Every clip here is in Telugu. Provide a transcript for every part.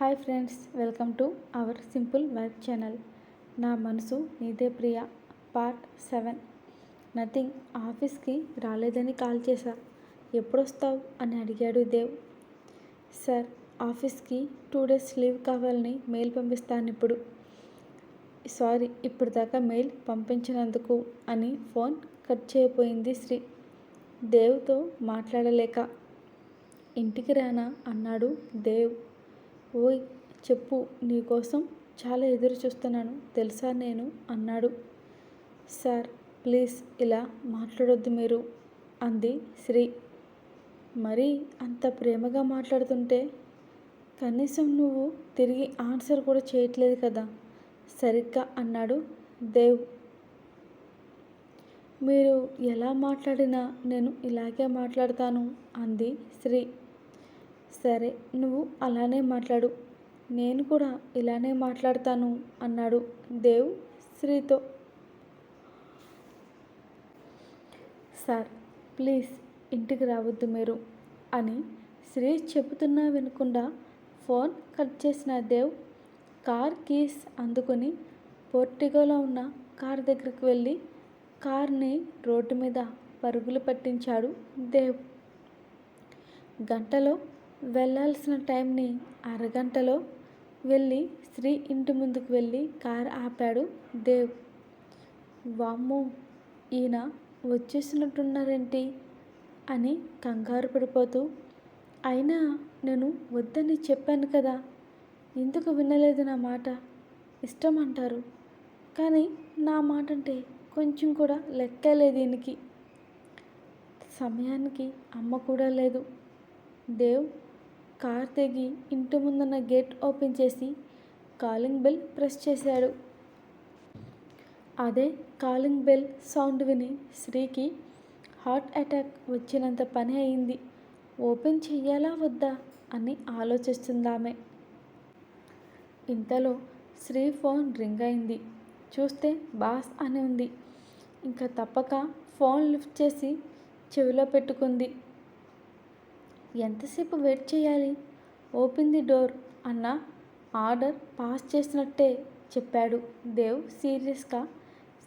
Hi friends welcome to our simple vibe channel. నా మనసు నీదే ప్రియ పార్ట్ సెవెన్. నథింగ్ ఆఫీస్కి రాలేదని కాల్ చేశా. ఎప్పుడొస్తావు? అని అడిగాడు దేవ్. సార్ ఆఫీస్కి టూ డేస్ లీవ్ కావాలని మెయిల్ పంపిస్తాను ఇప్పుడు సారీ ఇప్పుడు దాకా మెయిల్ పంపించినందుకు అని ఫోన్ కట్ చేయబోయింది శ్రీ. దేవ్తో మాట్లాడలేక. ఇంటికి రానా? అన్నాడు దేవ్. ఓయ్ చెప్పు నీకోసం చాలా ఎదురు చూస్తున్నాను. తెలుసా నేను? అన్నాడు. సార్ ప్లీజ్ ఇలా మాట్లాడొద్దు మీరు అంది శ్రీ. మరీ అంత ప్రేమగా మాట్లాడుతుంటే కనీసం నువ్వు తిరిగి ఆన్సర్ కూడా చేయట్లేదు కదా? సరిగ్గా అన్నాడు దేవ్. మీరు ఎలా మాట్లాడినా నేను ఇలాగే మాట్లాడతాను అంది శ్రీ. సరే నువ్వు అలానే మాట్లాడు. నేను కూడా ఇలానే మాట్లాడతాను అన్నాడు దేవ్ శ్రీతో. సార్ ప్లీజ్ ఇంటికి రావద్దు మీరు అని శ్రీ చెబుతున్నా వినకుండా ఫోన్ కట్ చేసిన దేవ్ కార్ కీస్ అందుకొని పోర్టిగోలో ఉన్న కార్ దగ్గరికి వెళ్ళి కార్ని రోడ్డు మీద పరుగులు పట్టించాడు దేవ్. గంటలో వెళ్ళాల్సిన టైంని అరగంటలో వెళ్ళి శ్రీ ఇంటి ముందుకు వెళ్ళి కారు ఆపాడు దేవ్. వామ్మో ఈయన వచ్చేసినట్టున్నారేంటి? అని కంగారు పడిపోతూ అయినా నేను వద్దని చెప్పాను కదా ఎందుకు వినలేదు నా మాట? ఇష్టం అంటారు కానీ నా మాట అంటే కొంచెం కూడా లెక్కలే దీనికి. సమయానికి అమ్మ కూడా లేదు. దేవ్ కార్ తెగి ఇంటి ముందున్న గేట్ ఓపెన్ చేసి కాలింగ్ బెల్ ప్రెస్ చేశాడు. అదే కాలింగ్ బెల్ సౌండ్ విని శ్రీకి హార్ట్ అటాక్ వచ్చినంత పని అయింది. ఓపెన్ చెయ్యాలా వద్దా అని ఆలోచిస్తుందామె. ఇంతలో శ్రీ ఫోన్ రింగ్ అయింది. చూస్తే బాస్ అని ఉంది. ఇంకా తప్పక ఫోన్ లిఫ్ట్ చేసి చెవిలో పెట్టుకుంది. ఎంతసేపు వెయిట్ చేయాలి? ఓపెన్ ది డోర్ అన్న ఆర్డర్ పాస్ చేసినట్టే చెప్పాడు దేవ్ సీరియస్గా.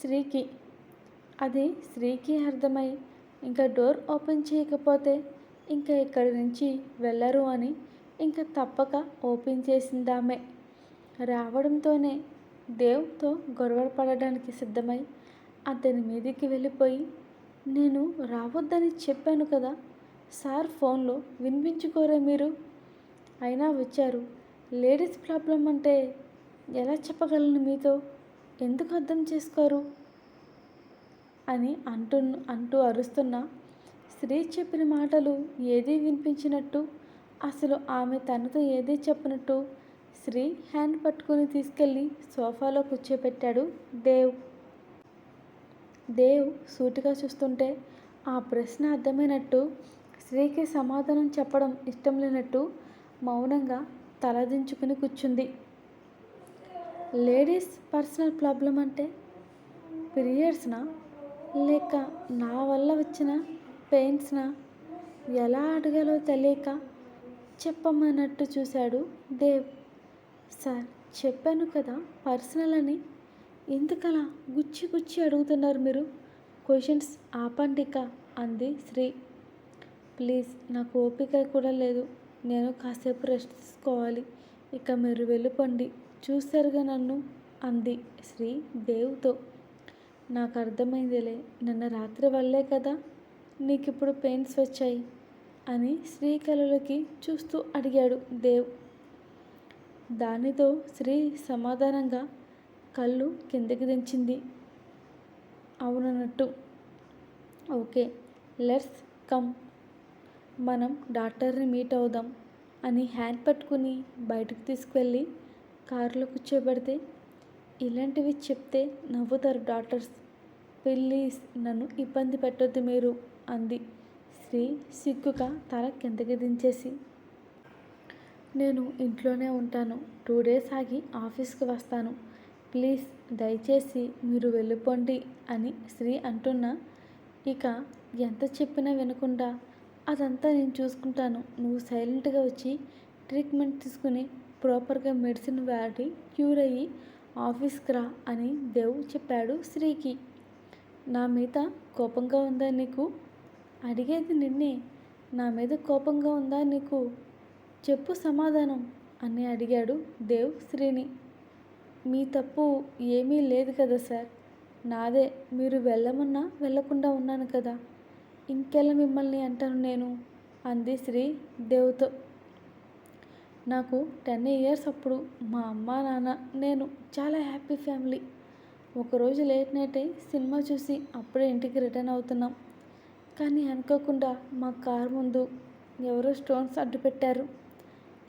శ్రీకి. అది శ్రీకి అర్థమై ఇంకా డోర్ ఓపెన్ చేయకపోతే ఇంకా ఇక్కడి నుంచి వెళ్ళరు అని ఇంకా తప్పక ఓపెన్ చేసిందామే. రావడంతోనే దేవ్తో గొడవ పడడానికి సిద్ధమై అతని మీదికి వెళ్ళిపోయి నేను రావద్దని చెప్పాను కదా సార్ ఫోన్లో వినిపించుకోరా మీరు? అయినా వచ్చారు. లేడీస్ ప్రాబ్లం అంటే ఎలా చెప్పగలను మీతో? ఎందుకు అర్థం చేసుకోరు? అని అంటు అంటూ అరుస్తున్న స్త్రీ చెప్పిన మాటలు ఏదీ వినిపించినట్టు అసలు ఆమె తనతో ఏదీ చెప్పినట్టు శ్రీ హ్యాండ్ పట్టుకుని తీసుకెళ్ళి సోఫాలో కూర్చోబెట్టాడు దేవ్. దేవ్ సూటిగా చూస్తుంటే ఆ ప్రశ్న అర్థమైనట్టు శ్రీకి సమాధానం చెప్పడం ఇష్టం లేనట్టు మౌనంగా తలదించుకుని కూర్చుంది. లేడీస్ పర్సనల్ ప్రాబ్లం అంటే పీరియడ్స్నా? లేక నా వల్ల వచ్చిన పెయిన్స్నా? ఎలా అడగాలో తెలియక చెప్పమన్నట్టు చూశాడు దేవ్. సార్ చెప్పాను కదా పర్సనల్ అని. ఎందుకలా గుచ్చి గుచ్చి అడుగుతున్నారు మీరు? క్వశ్చన్స్ ఆపండిక అంది శ్రీ. ప్లీజ్ నాకు ఓపిక కూడా లేదు. నేను కాసేపు రెస్ట్ తీసుకోవాలి. ఇక మీరు వెళ్ళిపోండి. చూసారుగా నన్ను? అంది శ్రీ దేవుతో. నాకు అర్థమైందిలే. నిన్న రాత్రి వల్లే కదా నీకు ఇప్పుడు పెయిన్స్ వచ్చాయి అని శ్రీ కళలకి చూస్తూ అడిగాడు దేవ్. దానితో శ్రీ సమాధానంగా కళ్ళు కిందకి దించింది. అవునన్నట్టు. Okay let's come. మనం డాక్టర్ని మీట్ అవుదాం అని హ్యాండ్ పట్టుకుని బయటకు తీసుకువెళ్ళి కారులో కూర్చోబెడితే ఇలాంటివి చెప్తే నవ్వుతారు డాక్టర్స్. ప్లీజ్ నన్ను ఇబ్బంది పెట్టొద్దు మీరు అంది. శ్రీ సిగ్గుగా తల కిందకి దించేసి. నేను ఇంట్లోనే ఉంటాను. టూ డేస్ ఆగి ఆఫీస్కి వస్తాను. ప్లీజ్ దయచేసి మీరు వెళ్ళిపోండి అని శ్రీ అంటున్నా. ఇక ఎంత చెప్పినా వినకుండా అదంతా నేను చూసుకుంటాను. నువ్వు సైలెంట్గా వచ్చి ట్రీట్మెంట్ తీసుకుని ప్రాపర్గా మెడిసిన్ వాడి క్యూర్ అయ్యి ఆఫీస్కి రా అని దేవ్ చెప్పాడు శ్రీకి. నా మీద కోపంగా ఉందా నీకు? అడిగేది నిన్నే. నా మీద కోపంగా ఉందా నీకు? చెప్పు సమాధానం అని అడిగాడు దేవ్ శ్రీని. మీ తప్పు ఏమీ లేదు కదా సార్. నాదే. మీరు వెళ్ళమన్నా వెళ్ళకుండా ఉన్నాను కదా. ఇంకెలా మిమ్మల్ని అంటాను నేను? అంది శ్రీ దేవుతో. నాకు టెన్ ఇయర్స్ అప్పుడు మా అమ్మ నాన్న నేను చాలా హ్యాపీ ఫ్యామిలీ ఒకరోజు లేట్ నైట్ అయి సినిమా చూసి అప్పుడే ఇంటికి రిటర్న్ అవుతున్నాం. కానీ అనుకోకుండా మా కారు ముందు ఎవరో స్టోన్స్ అడ్డు పెట్టారు.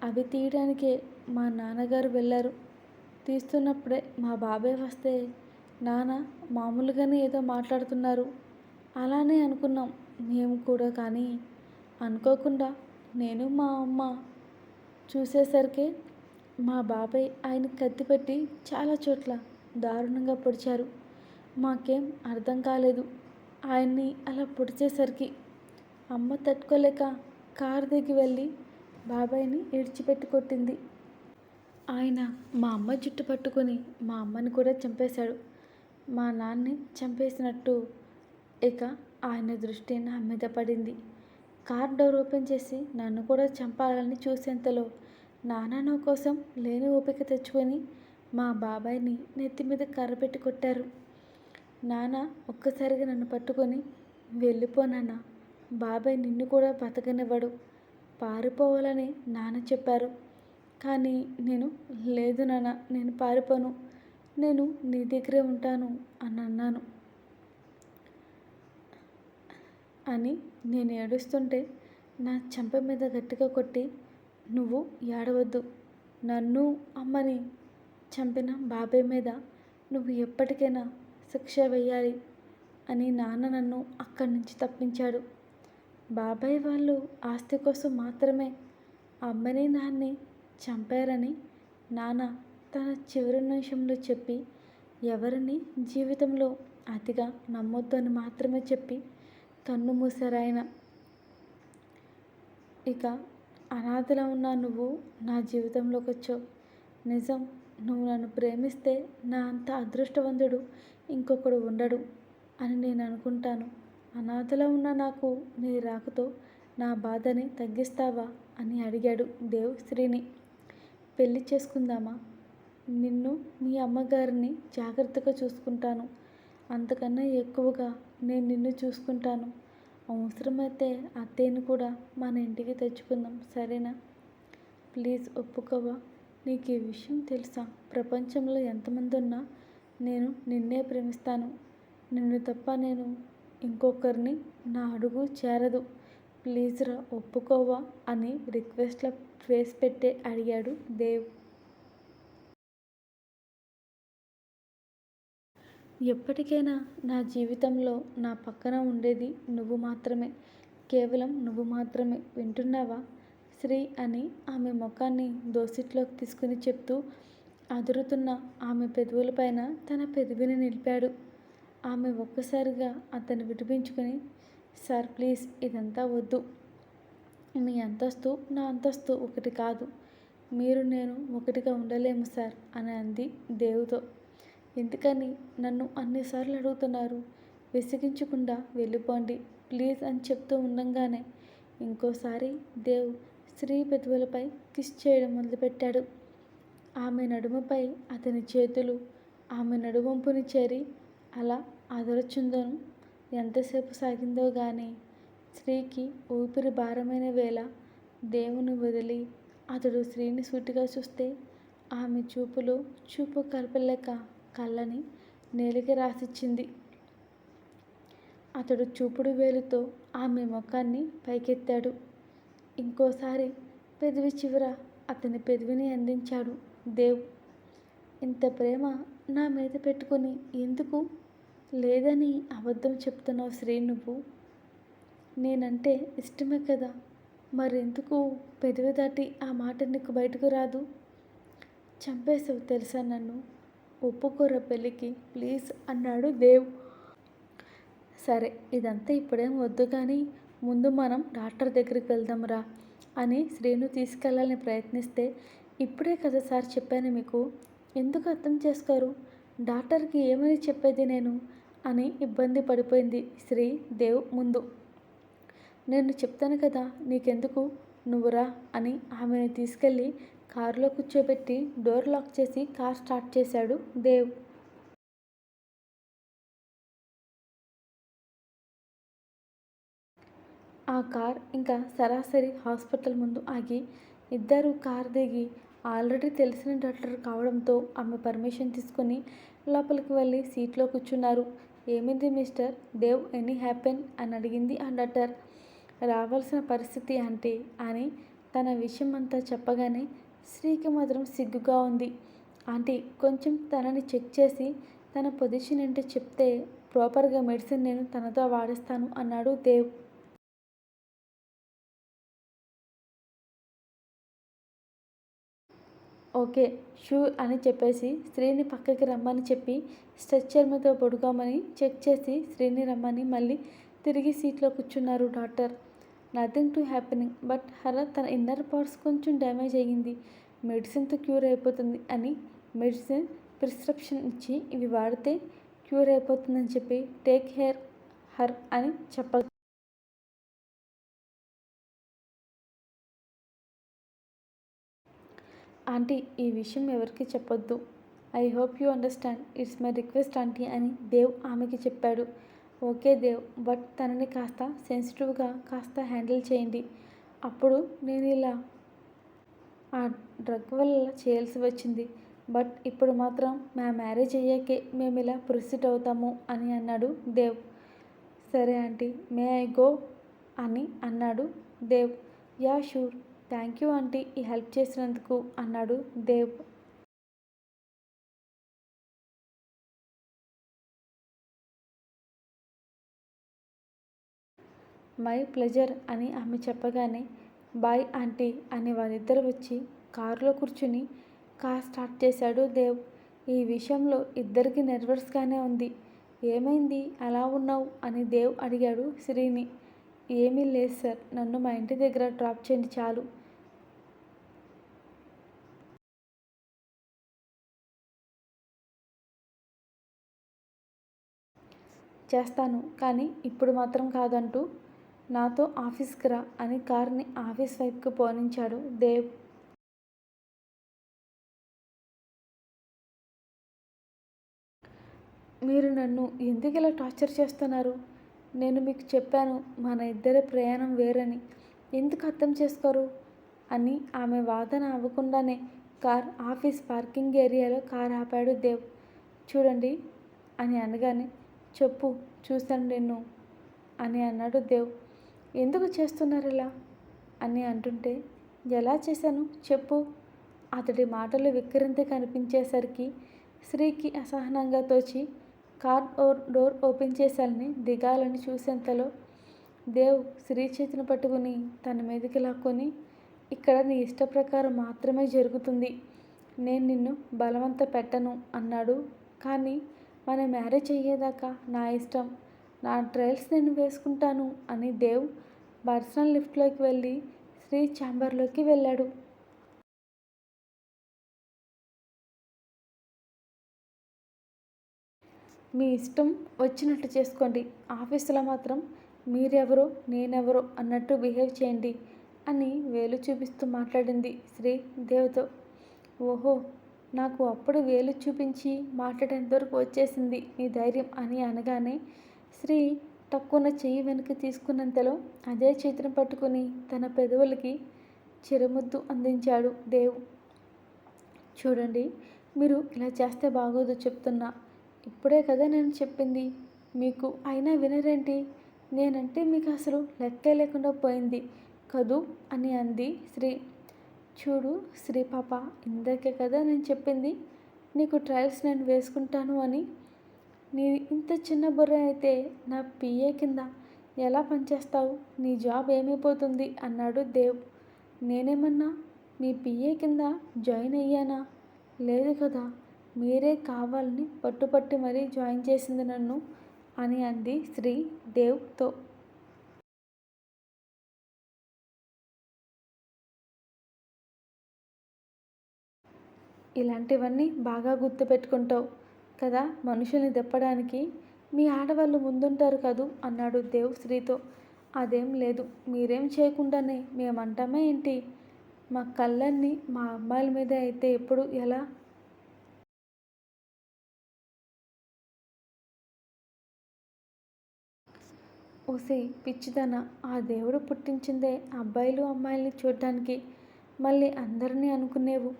అవి తీయడానికే మా నాన్నగారు వెళ్ళారు. తీస్తున్నప్పుడే మా బాబాయ్ వస్తే నాన్న మామూలుగానే ఏదో మాట్లాడుతున్నారు. అలానే అనుకున్నాం. మేము కూడా కానీ అనుకోకుండా నేను మా అమ్మ చూసేసరికి మా బాబాయ్ ఆయన కత్తి పెట్టి చాలా చోట్ల దారుణంగా పొడిచారు. మాకేం అర్థం కాలేదు. ఆయన్ని అలా పొడిచేసరికి అమ్మ తట్టుకోలేక కారు దిగి వెళ్ళి బాబాయ్ని ఇడిచిపెట్టి కొట్టింది ఆయన మా అమ్మ జుట్టు పట్టుకొని మా అమ్మని కూడా చంపేశాడు. మా నాన్నని చంపేసినట్టు ఇక ఆయన దృష్టి నా మీద పడింది. కార్ డోర్ ఓపెన్ చేసి నన్ను కూడా చంపాలని చూసేంతలో నానాన్న కోసం లేని ఓపిక తెచ్చుకొని మా బాబాయ్ని నెత్తి మీద కర్ర పెట్టి కొట్టారు. నాన్న ఒక్కసారిగా నన్ను పట్టుకొని వెళ్ళిపోనాన్న బాబాయ్ నిన్ను కూడా బతకనివ్వడు పారిపోవాలని నాన్న చెప్పారు. కానీ నేను లేదు నాన్న నేను పారిపోను నేను నీ దగ్గరే ఉంటాను అని అన్నాను. అని నేను ఏడుస్తుంటే నా చెంప మీద గట్టిగా కొట్టి నువ్వు ఏడవద్దు. నన్ను అమ్మని చంపిన బాబాయ్ మీద నువ్వు ఎప్పటికైనా శిక్ష వేయాలి అని నాన్న నన్ను అక్కడి నుంచి తప్పించాడు. బాబాయ్ వాళ్ళు ఆస్తి కోసం మాత్రమే అమ్మని నాన్ని చంపారని నాన్న తన చివరి నిమిషంలో చెప్పి ఎవరిని జీవితంలో అతిగా నమ్మొద్దు అని మాత్రమే చెప్పి కన్ను మూసారాయన ఇక అనాథలా ఉన్న నువ్వు నా జీవితంలోకి వచ్చావు. నిజం నువ్వు నన్ను ప్రేమిస్తే నా అంత అదృష్టవంతుడు ఇంకొకడు ఉండడు అని నేను అనుకుంటాను. అనాథలో ఉన్న నాకు నీ రాకతో నా బాధని తగ్గిస్తావా అని అడిగాడు దేవ్ శ్రీని. పెళ్ళి చేసుకుందామా? నిన్ను మీ అమ్మగారిని జాగ్రత్తగా చూసుకుంటాను. అంతకన్నా ఎక్కువగా నేను నిన్ను చూసుకుంటాను. అవసరమైతే అత్తయ్యను కూడా మన ఇంటికి తెచ్చుకుందాం సరేనా? ప్లీజ్ ఒప్పుకోవా? నీకు ఈ విషయం తెలుసా? ప్రపంచంలో ఎంతమంది ఉన్నా నేను నిన్నే ప్రేమిస్తాను. నిన్ను తప్ప నేను ఇంకొకరిని నా అడుగు చేరదు. ప్లీజ్ రా ఒప్పుకోవా అని రిక్వెస్ట్ల ఫేస్ పెట్టే అడిగాడు దేవ్. ఎప్పటికైనా నా జీవితంలో నా పక్కన ఉండేది నువ్వు మాత్రమే. కేవలం నువ్వు మాత్రమే. వింటున్నావా? శ్రీ అని ఆమె ముఖాన్ని దోసిట్లోకి తీసుకుని చెప్తూ అదురుతున్న ఆమె పెదవులపైన తన పెదవిని నిలిపాడు. ఆమె ఒక్కసారిగా అతను విడిపించుకొని సార్ ప్లీజ్ ఇదంతా వద్దు. మీ అంతస్తు నా అంతస్తు ఒకటి కాదు. మీరు నేను ఒకటిగా ఉండలేము సార్ అని అంది దేవుతో. ఎందుకని నన్ను అన్నిసార్లు అడుగుతున్నారు? విసిగించకుండా వెళ్ళిపోండి. ప్లీజ్ అని చెప్తూ ఉండంగానే ఇంకోసారి దేవ్ స్త్రీ పెదవులపై కిస్ చేయడం మొదలుపెట్టాడు. ఆమె నడుమపై అతని చేతులు ఆమె నడువంపుని చేరి అలా అదరచుందను. ఎంతసేపు సాగిందో గాని స్త్రీకి ఊపిరి భారమైన వేళ దేవుని వదిలి అతడు స్త్రీని సూటిగా చూస్తే ఆమె చూపులో చూపు కలపలేక కళ్ళని నేలికి రాసిచ్చింది. అతడు చూపుడు వేలుతో ఆమె ముఖాన్ని పైకెత్తాడు. ఇంకోసారి పెదవి చివర అతని పెదవిని అందించాడు దేవ్. ఇంత ప్రేమ నా మీద పెట్టుకొని ఎందుకు? లేదని అబద్ధం చెప్తున్నావు శ్రీ నువ్వు. నేనంటే ఇష్టమే కదా. మరెందుకు పెదవి దాటి ఆ మాట నీకు బయటకు రాదు? చంపేసావు తెలుసా నన్ను? ఒప్పుకోర పెళ్ళికి ప్లీజ్ అన్నాడు దేవ్ సరే ఇదంతా ఇప్పుడేం వద్దు కానీ ముందు మనం డాక్టర్ దగ్గరికి వెళ్దాంరా అని శ్రీను తీసుకెళ్ళాలని ప్రయత్నిస్తే ఇప్పుడే కదా సార్ చెప్పాను మీకు. ఎందుకు అర్థం చేసుకోరు? డాక్టర్కి ఏమని చెప్పేది నేను? అని ఇబ్బంది పడిపోయింది శ్రీ దేవ్ ముందు. నేను చెప్తాను కదా నీకెందుకు? నువ్వురా అని ఆమెను తీసుకెళ్ళి కారులో కూర్చోబెట్టి డోర్ లాక్ చేసి కార్ స్టార్ట్ చేశాడు దేవ్. ఆ కార్ ఇంకా సరాసరి హాస్పిటల్ ముందు ఆగి ఇద్దరు కార్ దిగి ఆల్రెడీ తెలిసిన డాక్టర్ కావడంతో ఆమె పర్మిషన్ తీసుకుని లోపలికి వెళ్ళి సీట్లో కూర్చున్నారు. ఏమింది మిస్టర్? Dev any happen? అని అడిగింది ఆ డాక్టర్. రావాల్సిన పరిస్థితి అంటే అని తన విషయం అంతా చెప్పగానే శ్రీకి మాత్రం సిగ్గుగా ఉంది. ఆంటీ కొంచెం తనని చెక్ చేసి తన పొజిషన్ ఏంటో చెప్తే ప్రాపర్గా మెడిసిన్ నేను తనతో వాడిస్తాను అన్నాడు దేవ్. ఓకే షూ అని చెప్పేసి స్త్రీని పక్కకి రమ్మని చెప్పి స్ట్రెచ్చర్ మీద పడుకోమని చెక్ చేసి స్త్రీని రమ్మని మళ్ళీ తిరిగి సీట్లో కూర్చున్నారు doctor. Nothing to happening but her తన ఇన్నర్ పార్ట్స్ కొంచెం డ్యామేజ్ అయ్యింది. మెడిసిన్తో క్యూర్ అయిపోతుంది అని మెడిసిన్ ప్రిస్క్రిప్షన్ ఇచ్చి ఇవి వాడితే క్యూర్ అయిపోతుందని చెప్పి టేక్ కేర్ హర్ అని చెప్ప ఆంటీ ఈ విషయం ఎవరికి చెప్పొద్దు. I hope you understand it's my request aunty అని దేవ్ ఆమెకి చెప్పాడు. ఓకే దేవ్ బట్ తనని కాస్త సెన్సిటివ్గా కాస్త హ్యాండిల్ చేయండి. అప్పుడు నేను ఇలా ఆ డ్రగ్ వల్ల చేయాల్సి వచ్చింది. బట్ ఇప్పుడు మాత్రం మా మ్యారేజ్ అయ్యాకే మేము ఇలా ప్రొసీడ్ అవుతాము అని అన్నాడు దేవ్. సరే ఆంటీ మే ఐ గో అని అన్నాడు Dev. Ya sure. Thank you aunty ఈ హెల్ప్ చేసినందుకు అన్నాడు దేవ్. మై ప్లెజర్ అని ఆమె చెప్పగానే బాయ్ ఆంటీ అని వారిద్దరు వచ్చి కారులో కూర్చుని కార్ స్టార్ట్ చేశాడు దేవ్. ఈ విషయంలో ఇద్దరికి నెర్వస్గానే ఉంది. ఏమైంది? అలా ఉన్నావు? అని దేవ్ అడిగాడు శ్రీని ఏమీ లేదు సార్ నన్ను మా ఇంటి దగ్గర డ్రాప్ చేయండి చాలు. చేస్తాను కానీ ఇప్పుడు మాత్రం కాదంటూ నాతో ఆఫీస్కి రా అని కార్ని ఆఫీస్ వైపుకు పోనించాడు దేవ్. మీరు నన్ను ఎందుకు ఇలా టార్చర్ చేస్తున్నారు? నేను మీకు చెప్పాను మన ఇద్దరి ప్రయాణం వేరని. ఎందుకు అర్థం చేసుకోరు? అని ఆమె వాదన అవ్వకుండానే కార్ ఆఫీస్ పార్కింగ్ ఏరియాలో కార్ ఆపాడు దేవ్. చూడండి అని అనగానే చెప్పు చూశాను నిన్ను అని అన్నాడు దేవ్. ఎందుకు చేస్తున్నారు ఇలా? అని అంటుంటే ఎలా చేశాను? చెప్పు. అతడి మాటలు విక్రింత కనిపించేసరికి స్త్రీకి అసహనంగా తోచి కార్ డోర్ ఓపెన్ చేశాలని దిగాలని చూసేంతలో దేవ్ స్త్రీ చేతిని పట్టుకుని తన మీదకి లాక్కొని ఇక్కడ నీ ఇష్ట ప్రకారం మాత్రమే జరుగుతుంది. నేను నిన్ను బలవంత పెట్టను అన్నాడు. కానీ మన మ్యారేజ్ అయ్యేదాకా నా ఇష్టం. నా ట్రయల్స్ నేను వేసుకుంటాను అని దేవ్ పర్సనల్ లిఫ్ట్లోకి వెళ్ళి శ్రీ ఛాంబర్లోకి వెళ్ళాడు. మీ ఇష్టం వచ్చినట్టు చేసుకోండి. ఆఫీసులో మాత్రం మీరెవరో నేనెవరో అన్నట్టు బిహేవ్ చేయండి అని వేలు చూపిస్తూ మాట్లాడింది శ్రీ దేవతో. ఓహో నాకు అప్పుడు వేలు చూపించి మాట్లాడేంత వరకు వచ్చేసింది నీ ధైర్యం అని అనగానే శ్రీ తక్కువ చెయ్యి వెనక్కి తీసుకున్నంతలో అదే చేతిని పట్టుకుని తన పెదవులకి చిరముద్దు అందించాడు దేవ్. చూడండి మీరు ఇలా చేస్తే బాగోదు చెప్తున్నా. ఇప్పుడే కదా నేను చెప్పింది. మీకు అయినా వినరేంటి? నేనంటే మీకు అసలు లెక్కే లేకుండా పోయింది కదూ అని అంది శ్రీ. చూడు శ్రీ పాప ఇందాకే కదా నేను చెప్పింది నీకు ట్రయల్స్ నేను వేసుకుంటాను అని నీ ఇంత చిన్న బుర్ర అయితే నా పిఏ కింద ఎలా పనిచేస్తావు? నీ జాబ్ ఏమైపోతుంది? అన్నాడు దేవ్. నేనేమన్నా మీ పిఏ కింద జాయిన్ అయ్యానా? లేదు కదా మీరే కావాలని పట్టుపట్టి మరీ జాయిన్ చేసింది నన్ను అని అంది శ్రీ దేవ్తో. ఇలాంటివన్నీ బాగా గుర్తుపెట్టుకుంటావు. కదా మనుషుల్ని తెప్పడానికి మీ ఆడవాళ్ళు ముందుంటారు కదూ? అన్నాడు దేవ్ స్త్రీతో. అదేం లేదు మీరేం చేయకుండానే మేమంటామే ఏంటి? మా కళ్ళన్నీ మా అమ్మాయిల మీద అయితే ఎప్పుడు ఎలా? ఓసే పిచ్చిదన ఆ దేవుడు పుట్టించిందే అబ్బాయిలు అమ్మాయిల్ని చూడటానికి మళ్ళీ అందరినీ అనుకునేవు.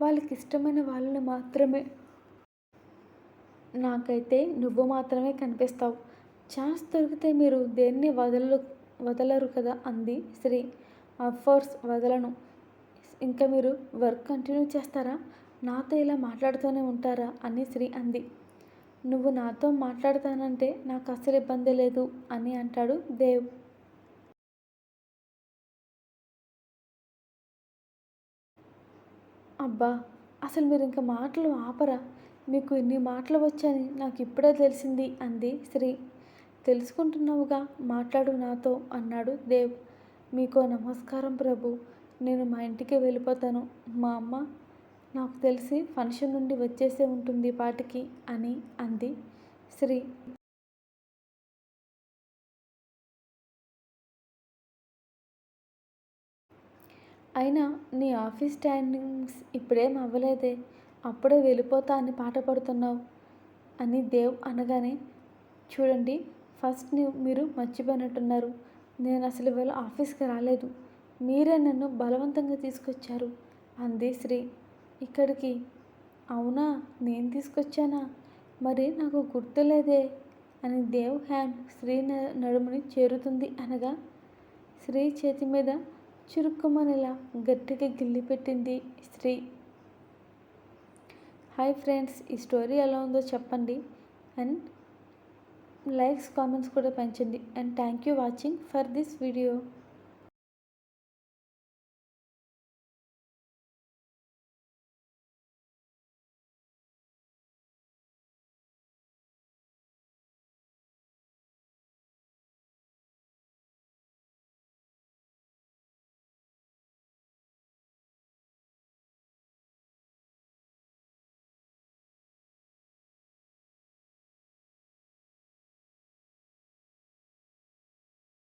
వాళ్ళకి ఇష్టమైన వాళ్ళని మాత్రమే. నాకైతే నువ్వు మాత్రమే కనిపిస్తావు. ఛాన్స్ దొరికితే మీరు దేన్ని వదలరు వదలరు కదా అంది శ్రీ. అఫ్కోర్స్ వదలను. ఇంకా మీరు వర్క్ కంటిన్యూ చేస్తారా? నాతో ఇలా మాట్లాడుతూనే ఉంటారా? అని శ్రీ అంది. నువ్వు నాతో మాట్లాడతానంటే నాకు అస్సలు ఇబ్బంది లేదు అని అంటాడు దేవ్. అబ్బా అసలు మీరు ఇంకా మాటలు ఆపరా? మీకు ఇన్ని మాటలు వచ్చని నాకు ఇప్పుడే తెలిసింది అంది. శ్రీ తెలుసుకుంటున్నావుగా? మాట్లాడు నాతో అన్నాడు దేవ్. మీకో నమస్కారం ప్రభు. నేను మా ఇంటికి వెళ్ళిపోతాను. మా అమ్మ నాకు తెలిసి ఫంక్షన్ నుండి వచ్చేసే ఉంటుంది పాటికి అని అంది. శ్రీ అయినా నీ ఆఫీస్ టైమింగ్స్ ఇప్పుడేం అవ్వలేదే. అప్పుడే వెళ్ళిపోతా అని పాట పడుతున్నావు అని దేవ్ అనగానే చూడండి ఫస్ట్ మీరు మర్చిపోయినట్టున్నారు. నేను అసలు ఇవాళ ఆఫీస్కి రాలేదు. మీరే నన్ను బలవంతంగా తీసుకొచ్చారు అంది శ్రీ. ఇక్కడికి? అవునా? నేను తీసుకొచ్చానా? మరి నాకు గుర్తులేదే అని దేవ్ హ్యాండ్ శ్రీ నడుముని చేరుతుంది అనగా శ్రీ చేతి మీద చురుక్కుమనిలా గట్టిగా గిల్లి పెట్టింది శ్రీ. హాయ్ ఫ్రెండ్స్ ఈ స్టోరీ ఎలా ఉందో చెప్పండి. అండ్ లైక్స్ కామెంట్స్ కూడా పెంచండి. And thank you watching for this video.